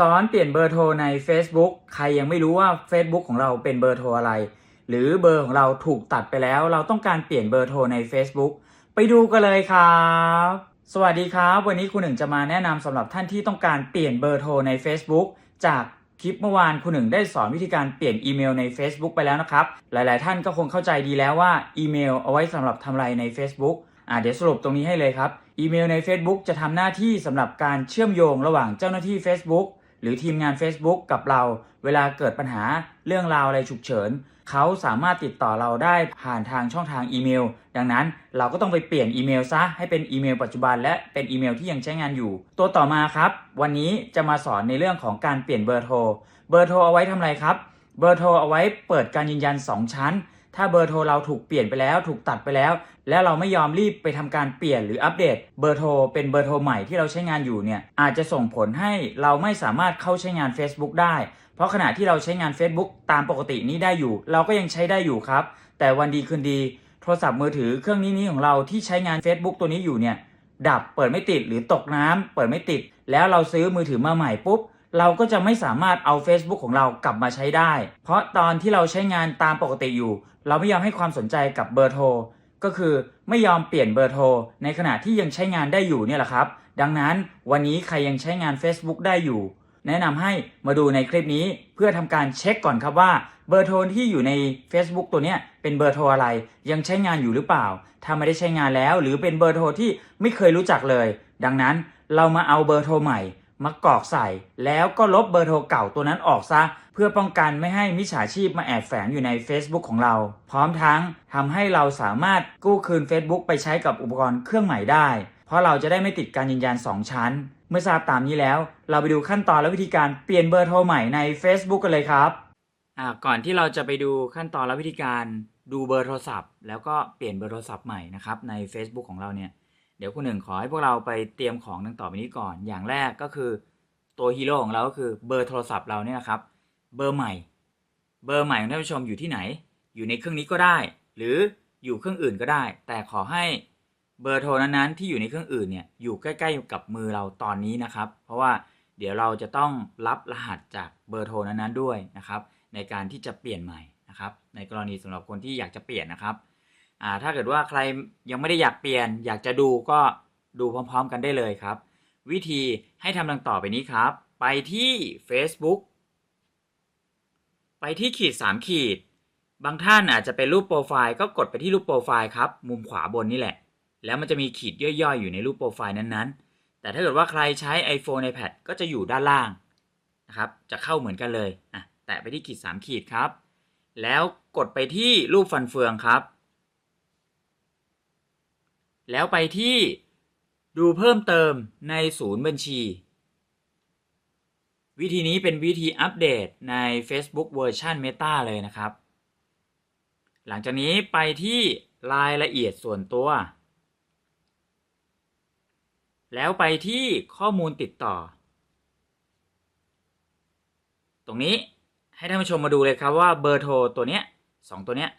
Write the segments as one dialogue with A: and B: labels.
A: สอนเปลี่ยนเบอร์โทรใน Facebook ใครยังไม่รู้ว่า Facebook ของเราเป็นเบอร์โทรอะไร หรือเบอร์ของเราถูกตัดไปแล้ว เราต้องการเปลี่ยนเบอร์โทรใน Facebook ไปดูกันเลยครับ สวัสดีครับ วันนี้คุณหนึ่งจะมาแนะนำสำหรับท่านที่ต้องการเปลี่ยนเบอร์โทรใน Facebook จากคลิปเมื่อวานคุณหนึ่งได้สอนวิธีการเปลี่ยนอีเมลใน Facebook ไปแล้วนะครับ หลาย ๆ ท่านก็คงเข้าใจดีแล้วว่าอีเมลเอาไว้สำหรับทำอะไรใน Facebook อ่าเดี๋ยวสรุปตรงนี้ให้เลยครับ อีเมลใน Facebook จะทำหน้าที่สำหรับการเชื่อมโยงระหว่างเจ้าหน้าที่ Facebook หรือทีมงาน Facebook กับเรา เวลาเกิดปัญหาเรื่องราวอะไรฉุกเฉินเขาสามารถติดต่อเราได้ผ่านทางช่องทางอีเมล ดังนั้นเราก็ต้องไปเปลี่ยนอีเมลซะให้เป็นอีเมลปัจจุบันและเป็นอีเมลที่ยังใช้งานอยู่ ตัวต่อมาครับ วันนี้จะมาสอนในเรื่องของการเปลี่ยนเบอร์โทร เบอร์โทรเอาไว้ทำอะไรครับ เบอร์โทรเอาไว้เปิดการยืนยัน 2 ชั้น ถ้าเบอร์โทรเราถูกเปลี่ยนไปแล้ว ถูกตัดไปแล้ว แล้วเราไม่ยอมรีบไปทำการเปลี่ยนหรืออัปเดต เบอร์โทรเป็นเบอร์โทรใหม่ที่เราใช้งานอยู่เนี่ยอาจจะส่งผลให้เราไม่สามารถเข้าใช้งาน Facebook ได้ เพราะขณะที่เราใช้งาน Facebook ตามปกตินี้ได้อยู่ เราก็ยังใช้ได้อยู่ครับ แต่วันดีคืนดี โทรศัพท์มือถือเครื่องนี้นี้ของเราที่ใช้งาน Facebook ตัวนี้อยู่เนี่ยดับเปิดไม่ติดหรือตกน้ำเปิดไม่ติด แล้วเราซื้อมือถือมาใหม่ปุ๊บ เราก็จะไม่สามารถเอา Facebook ของเรากลับมาใช้ได้ เพราะตอนที่เราใช้งานตามปกติอยู่ เราไม่ยอมให้ความสนใจกับเบอร์โทร ก็คือไม่ยอมเปลี่ยนเบอร์โทร ในขณะที่ยังใช้งานได้อยู่เนี่ยแหละครับ ดังนั้นวันนี้ใครยังใช้งาน Facebook ได้อยู่ แนะนำให้มาดูในคลิปนี้เพื่อทำการเช็คก่อนครับว่าเบอร์โทรที่อยู่ใน Facebook ตัวเนี้ยเป็นเบอร์โทรอะไร ยังใช้งานอยู่หรือเปล่า ถ้าไม่ได้ใช้งานแล้ว หรือเป็นเบอร์โทรที่ไม่เคยรู้จักเลย ดังนั้นเรามาเอาเบอร์โทรใหม่ มากรอกใส่ แล้วก็ลบเบอร์โทรเก่าตัวนั้นออกซะ เพื่อป้องกันไม่ให้มิจฉาชีพมาแอบแฝงอยู่ใน Facebook ของเรา พร้อมทั้งทำให้เราสามารถกู้คืน Facebook ไปใช้กับอุปกรณ์เครื่องใหม่ได้ เพราะเราจะได้ไม่ติดการยืนยัน 2 ชั้น เมื่อทราบตามนี้แล้ว เราไปดูขั้นตอนและวิธีการเปลี่ยนเบอร์โทรใหม่ใน Facebook กันเลยครับก่อนที่เราจะไปดูขั้นตอนและวิธีการดูเบอร์โทรศัพท์ แล้วก็เปลี่ยนเบอร์โทรศัพท์ใหม่นะครับใน Facebook ของเราเนี่ย ดี๋ยวคุณหนึ่งขอให้พวกเราไปเตรียมของดังต่อไปนี้ก่อน อย่างแรกก็คือตัวฮีโร่ของเราก็คือเบอร์โทรศัพท์เราเนี่ยนะครับ เบอร์ใหม่ เบอร์ใหม่ของท่านผู้ชมอยู่ที่ไหน อยู่ในเครื่องนี้ก็ได้ หรืออยู่เครื่องอื่นก็ได้ แต่ขอให้เบอร์โทรนั้นๆที่อยู่ในเครื่องอื่นเนี่ยอยู่ใกล้ๆกับมือเราตอนนี้นะครับ เพราะว่าเดี๋ยวเราจะต้องรับรหัสจากเบอร์โทรนั้นๆด้วยนะครับ ในการที่จะเปลี่ยนใหม่นะครับ ในกรณีสำหรับคนที่อยากจะเปลี่ยนนะครับ อ่าถ้าเกิดว่าใครยังไม่ได้อยากเปลี่ยน อยากจะดูก็ดูพร้อมๆ กันได้เลยครับ วิธีให้ทำดังต่อไปนี้ครับ ไปที่ Facebook ไปที่ขีด 3 ขีด บางท่านอาจจะเป็นรูปโปรไฟล์ก็กดไปที่รูปโปรไฟล์ครับ มุมขวาบนนี่แหละ แล้วมันจะมีขีดย่อยๆ อยู่ในรูปโปรไฟล์นั้นๆ แต่ถ้าเกิดว่าใครใช้ iPhone iPad ก็จะอยู่ด้านล่างนะครับ จะเข้าเหมือนกันเลยอะแตะไปที่ขีด 3 ขีดครับ แล้วกดไปที่รูปฟันเฟืองครับ แล้วไปที่ดูเพิ่มเติมในศูนย์บัญชี วิธีนี้เป็นวิธีอัปเดตใน Facebook เวอร์ชัน Meta เลยนะครับ หลังจากนี้ไปที่รายละเอียดส่วนตัว แล้วไปที่ข้อมูลติดต่อ ตรงนี้ให้ท่านผู้ชมมาดูเลยครับว่าเบอร์โทรตัวเนี้ยสองตัวเนี้ย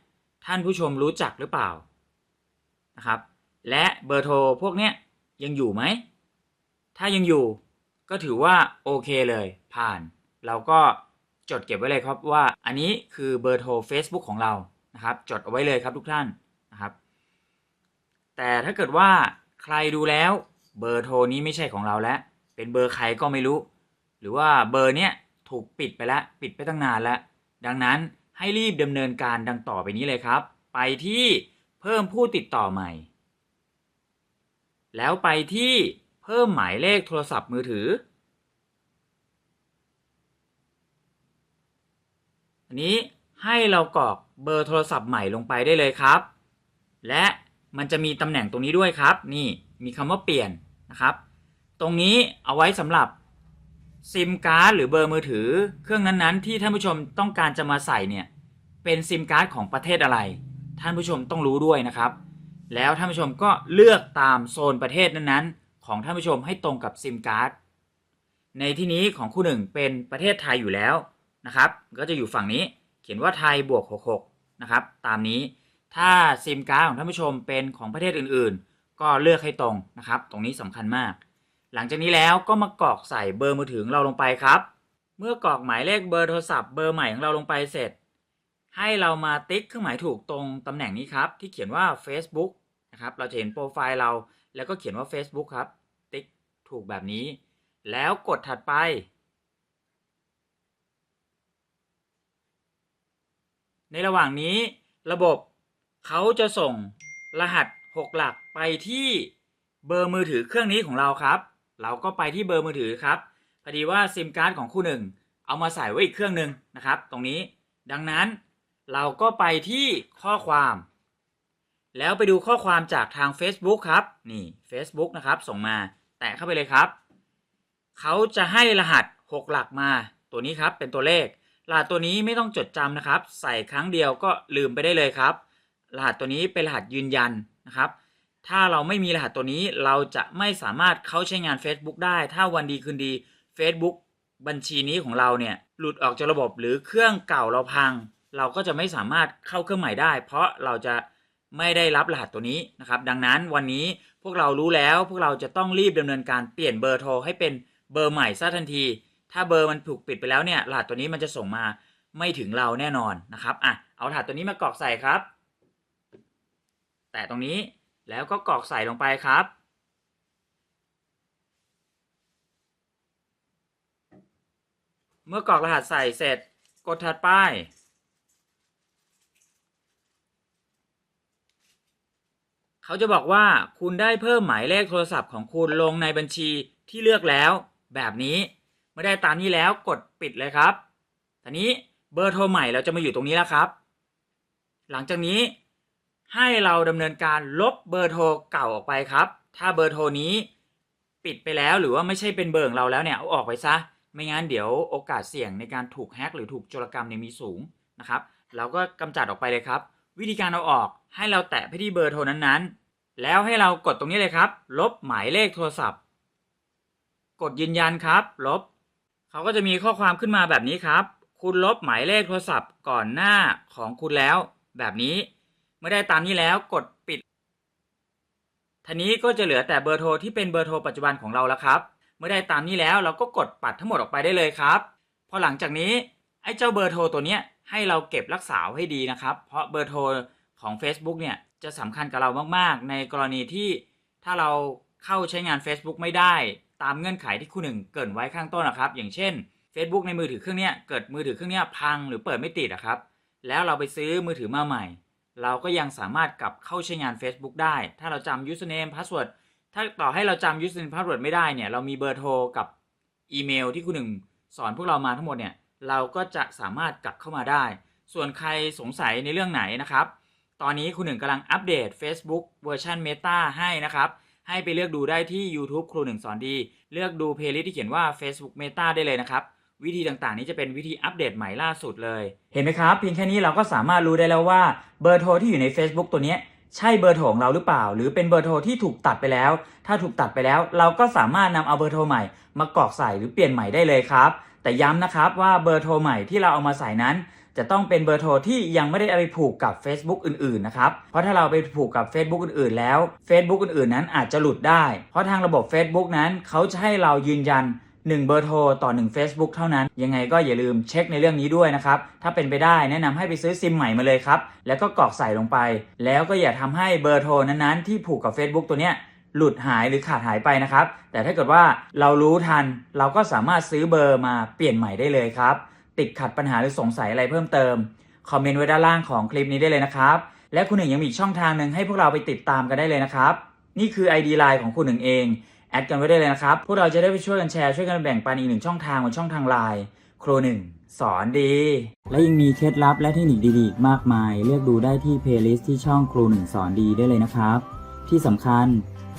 A: ท่านผู้ชมรู้จักหรือเปล่านะครับ และเบอร์โทรพวกเนี้ยยังอยู่ไหม ถ้ายังอยู่ก็ถือว่าโอเคเลยผ่าน เราก็จดเก็บไว้เลยครับว่าอันนี้คือเบอร์โทร Facebook ของเรานะครับ จดเอาไว้เลยครับทุกท่านนะครับ แต่ถ้าเกิดว่าใครดูแล้วเบอร์โทรนี้ไม่ใช่ของเราแล้ว เป็นเบอร์ใครก็ไม่รู้ หรือว่าเบอร์เนี้ยถูกปิดไปแล้วปิดไปตั้งนานแล้ว ดังนั้นให้รีบดำเนินการดังต่อไปนี้เลยครับ ไปที่เพิ่มผู้ติดต่อใหม่ แล้วไปที่เพิ่มหมายเลขโทรศัพท์มือถือ อันนี้ให้เรากรอกเบอร์โทรศัพท์ใหม่ลงไปได้เลยครับ และมันจะมีตำแหน่งตรงนี้ด้วยครับ นี่มีคำว่าเปลี่ยนนะครับ ตรงนี้เอาไว้สำหรับซิมการ์ดหรือเบอร์มือถือ เครื่องนั้นๆ ที่ท่านผู้ชมต้องการจะมาใส่เนี่ยเป็นซิมการ์ดของประเทศอะไร ท่านผู้ชมต้องรู้ด้วยนะครับ แล้วท่านผู้ชมก็เลือกตามโซนประเทศนั้นๆ ของท่านผู้ชมให้ตรงกับซิมการ์ดในที่นี้ของคู่หนึ่งเป็นประเทศไทยอยู่แล้วนะครับ ก็จะอยู่ฝั่งนี้เขียนว่าไทยบวก 66 นะครับ ตามนี้ถ้าซิมการ์ดของท่านผู้ชมเป็นของประเทศอื่นๆ ก็เลือกให้ตรงนะครับ ตรงนี้สำคัญมาก หลังจากนี้แล้วก็มากรอกใส่เบอร์มือถือเราลงไปครับ เมื่อกรอกหมายเลขเบอร์โทรศัพท์เบอร์ใหม่ของเราลงไปเสร็จ ให้เรามาติ๊กเครื่องหมายถูกตรงตำแหน่งนี้ครับ ที่เขียนว่า Facebook นะครับ เราจะเห็นโปรไฟล์เราแล้วก็เขียนว่า Facebook ครับ ติ๊กถูกแบบนี้ แล้วกดถัดไปในระหว่างนี้ระบบเขาจะส่งรหัส 6 หลักไปที่เบอร์มือถือเครื่องนี้ของเราครับ เราก็ไปที่เบอร์มือถือครับพอดีว่าซิมการ์ดของคู่หนึ่งเอามาใส่ไว้อีกเครื่องหนึ่งนะครับ ตรงนี้ดังนั้นเราก็ไปที่ข้อความ แล้วไปดูข้อความจากทาง Facebook ครับ นี่ Facebook นะครับ ส่งมา แตะเข้าไปเลยครับ เขาจะให้รหัส 6 หลักมา ตัวนี้ครับ เป็นตัวเลข รหัสตัวนี้ไม่ต้องจดจำนะครับ ใส่ครั้งเดียวก็ลืมไปได้เลยครับ รหัสตัวนี้เป็นรหัสยืนยันนะครับ ถ้าเราไม่มีรหัสตัวนี้เราจะไม่สามารถเข้าใช้งาน Facebook ได้ ถ้าวันดีคืนดี Facebook บัญชีนี้ของเราเนี่ยหลุดออกจากระบบหรือเครื่องเก่าเราพัง เราก็จะไม่สามารถเข้าเครื่องใหม่ได้ เพราะเราจะ ไม่ได้รับรหัสตัวนี้นะครับ ดังนั้นวันนี้พวกเรารู้แล้วพวกเราจะต้องรีบดำเนินการเปลี่ยนเบอร์โทรให้เป็นเบอร์ใหม่ซะทันที ถ้าเบอร์มันถูกปิดไปแล้วเนี่ยรหัสตัวนี้มันจะส่งมาไม่ถึงเราแน่นอนนะครับอะเอารหัสตัวนี้มากรอกใส่ครับ แตะตรงนี้แล้วก็กรอกใส่ลงไปครับเมื่อกรอกรหัสใส่เสร็จ กดถัดไป เขาจะบอกว่าคุณได้เพิ่มหมายเลขโทรศัพท์ของคุณลงในบัญชีที่เลือกแล้ว แบบนี้เมื่อได้ตามนี้แล้วกดปิดเลยครับทีนี้เบอร์โทรใหม่เราจะมาอยู่ตรงนี้แล้วครับ หลังจากนี้ให้เราดำเนินการลบเบอร์โทรเก่าออกไปครับ ถ้าเบอร์โทรนี้ปิดไปแล้วหรือว่าไม่ใช่เป็นเบอร์ของเราแล้วเนี่ยเอาออกไปซะ ไม่งั้นเดี๋ยวโอกาสเสี่ยงในการถูกแฮ็กหรือถูกโจรกรรมเนี่ยมีสูงนะครับ เราก็กำจัดออกไปเลยครับ วิธีการเอาออกให้เราแตะไปที่เบอร์โทรนั้นๆ แล้วให้เรากดตรงนี้เลยครับ ลบหมายเลขโทรศัพท์ กดยืนยันครับ ลบ เขาก็จะมีข้อความขึ้นมาแบบนี้ครับ คุณลบหมายเลขโทรศัพท์ก่อนหน้าของคุณแล้ว แบบนี้เมื่อได้ตามนี้แล้วกดปิดทีนี้ก็จะเหลือแต่เบอร์โทรที่เป็นเบอร์โทรปัจจุบันของเราแล้วครับ เมื่อได้ตามนี้แล้วเราก็กดปัดทั้งหมดออกไปได้เลยครับพอหลังจากนี้ไอ้เจ้าเบอร์โทรตัวเนี้ย ให้เราเก็บรักษาไว้ให้ดีนะครับ เพราะเบอร์โทรของ Facebook เนี่ยจะสำคัญกับเรามากๆ ในกรณีที่ถ้าเราเข้าใช้งาน Facebook ไม่ได้ ตามเงื่อนไขที่คุณหนึ่งเกินไว้ข้างต้นนะครับ อย่างเช่น Facebook ในมือถือเครื่องนี้เกิดมือถือเครื่องนี้พังหรือเปิดไม่ติดอะครับ แล้วเราไปซื้อมือถือมาใหม่ เราก็ยังสามารถกลับเข้าใช้งาน Facebook ได้ ถ้าเราจำ username password ถ้าต่อให้เราจำ username password ไม่ได้เนี่ยเรามีเบอร์โทรกับอีเมลที่คุณหนึ่งสอนพวกเรามาทั้งหมดเนี่ย เราก็จะสามารถกลับเข้ามาได้ ส่วนใครสงสัยในเรื่องไหนนะครับ ตอนนี้คุณหนึ่งกำลังอัปเดต Facebook เวอร์ชัน Meta ให้นะครับ ให้ไปเลือกดูได้ที่ YouTube ครูหนึ่งสอนดี เลือกดูเพลย์ลิสต์ที่เขียนว่า Facebook Meta ได้เลยนะครับ วิธีต่างๆ นี้จะเป็นวิธีอัปเดตใหม่ล่าสุดเลย เห็นไหมครับ เพียงแค่นี้เราก็สามารถรู้ได้แล้วว่าเบอร์โทรที่อยู่ใน Facebook ตัวนี้ใช่เบอร์โทรของเราหรือเปล่า หรือเป็นเบอร์โทรที่ถูกตัดไปแล้ว ถ้าถูกตัดไปแล้ว เราก็สามารถนำเอาเบอร์โทรใหม่ มากรอกใส่หรือเปลี่ยนใหม่ได้เลยครับ แต่ย้ำนะครับว่าเบอร์โทรใหม่ที่เราเอามาใส่นั้น จะต้องเป็นเบอร์โทรที่ยังไม่ได้เอาไปผูกกับ Facebook อื่นๆนะครับ เพราะถ้าเราไปผูกกับ Facebook อื่นๆ แล้ว Facebook อื่นๆ นั้นอาจจะหลุดได้ เพราะทางระบบ Facebook นั้นเขาจะให้เรายืนยัน1เบอร์โทรต่อ 1 Facebook เท่านั้น ยังไงก็อย่าลืมเช็คในเรื่องนี้ด้วยนะครับ ถ้าเป็นไปได้แนะนำให้ไปซื้อซิมใหม่มาเลยครับ แล้วก็กรอกใส่ลงไป แล้วก็อย่าทำให้เบอร์โทรนั้นๆ ที่ผูกกับ Facebook ตัวเนี้ย หลุดหายหรือขาดหายไปนะครับ แต่ถ้าเกิดว่าเรารู้ทัน เราก็สามารถซื้อเบอร์มาเปลี่ยนใหม่ได้เลยครับ ติดขัดปัญหาหรือสงสัยอะไรเพิ่มเติม คอมเมนต์ไว้ด้านล่างของคลิปนี้ได้เลยนะครับ และคุณหนึ่งยังมีช่องทางหนึ่งให้พวกเราไปติดตามกันได้เลยนะครับ นี่คือ ID Line ของคุณหนึ่งเอง แอดกันไว้ได้เลยนะครับ พวกเราจะได้ไปช่วยกันแชร์ช่วยกันแบ่งปันอีกหนึ่งช่องทางบนช่องทางไลน์ครูหนึ่งสอนดี และยังมีเคล็ดลับและเทคนิคดีๆมากมาย เลือกดูได้ที่เพลย์ลิสต์ที่ช่องครูหนึ่งสอนดีได้เลยนะครับ ที่สำคัญ